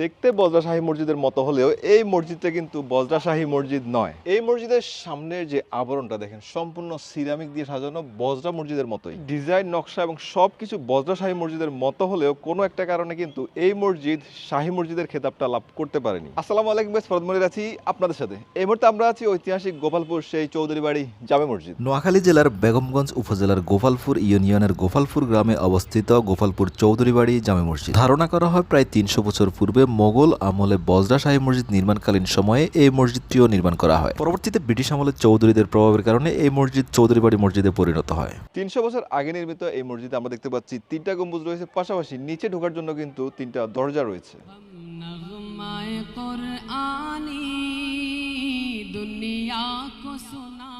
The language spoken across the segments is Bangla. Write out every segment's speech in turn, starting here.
দেখতে বজরা শাহী মসজিদের মতো হলেও এই মসজিদটা কিন্তু বজরা শাহী মসজিদ নয়। এই মসজিদের সামনের যে আবরণটা দেখেন, সম্পূর্ণ সিরামিক দিয়ে সাজানো বজরা মসজিদের মতোই। ডিজাইন, নকশা এবং সবকিছু বজরা শাহী মসজিদের মতো হলেও কোনো একটা কারণে কিন্তু এই মসজিদ শাহী মসজিদের খেতাবটা লাভ করতে পারেনি। আসসালামু আলাইকুম বেশ ফরদ মনির আছি আপনাদের সাথে। এই মুহূর্তে আমরা আছি ঐতিহাসিক গোপালপুর সেই চৌধুরী বাড়ি জামে মসজিদ। নোয়াখালী জেলার বেগমগঞ্জ উপজেলার গোপালপুর ইউনিয়নের গোপালপুর গ্রামে অবস্থিত গোপালপুর চৌধুরীবাড়ি জামে মসজিদ। ধারণা করা হয় প্রায় তিনশো বছর পূর্বে পূর্বে মোগল আমলে বজরাশাহী মসজিদ নির্মাণকালীন সময়ে এই মসজিদটিও নির্মাণ করা হয়। পরবর্তীতে ব্রিটিশ আমলে চৌধুরীদের প্রভাবের কারণে এই মসজিদ চৌধুরী বাড়ি মসজিদে পরিণত হয়। তিনশো বছর আগে নির্মিত এই মসজিদে আমরা দেখতে পাচ্ছি তিনটা গম্বুজ রয়েছে পাশাপাশি নিচে ঢোকার জন্য কিন্তু তিনটা দরজা রয়েছে। দুনিয়া কো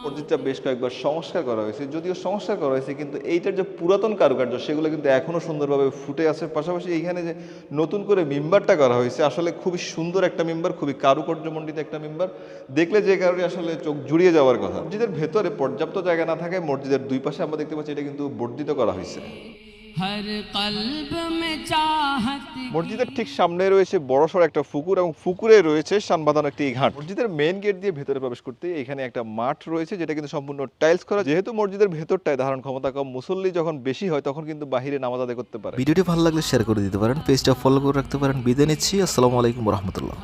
মসজিদটা বেশ কয়েকবার সংস্কার করা হয়েছে, যদিও সংস্কার করা হয়েছে, কিন্তু এইটার যে পুরাতন কারুকার্য, সেগুলো কিন্তু এখনও সুন্দরভাবে ফুটে আছে। পাশাপাশি এইখানে যে নতুন করে মেম্বারটা করা হয়েছে, আসলে খুবই সুন্দর একটা মেম্বার, খুবই কারুকার্যমণ্ডিত একটা মেম্বার। দেখলে যে কারণে আসলে চোখ জুড়িয়ে যাওয়ার কথা। মসজিদের ভেতরে পর্যাপ্ত জায়গা না থাকায় মসজিদের দুই পাশে আমরা দেখতে পাচ্ছি এটা কিন্তু বর্ধিত করা হয়েছে। মসজিদের ঠিক সামনে রয়েছে বড়সড় একটা ফুকুর এবং ফুকুরে রয়েছে সানবাঁধানো একটি ঘাট। মসজিদের মেন গেট দিয়ে ভেতরে প্রবেশ করতে এখানে একটা মাঠ রয়েছে যেটা কিন্তু সম্পূর্ণ টাইলস করা। যেহেতু মসজিদের ভেতরটায় ধারণ ক্ষমতা কম মুসল্লি যখন বেশি হয় তখন কিন্তু বাহিরে নামাজ আদায় করতে পারে। ভিডিওটি ভালো লাগলে শেয়ার করে দিতে পারেন পেজটা ফলো করে রাখতে পারেন। বিদায় নিচ্ছি আসসালামু আলাইকুম রহমতুল্লাহ।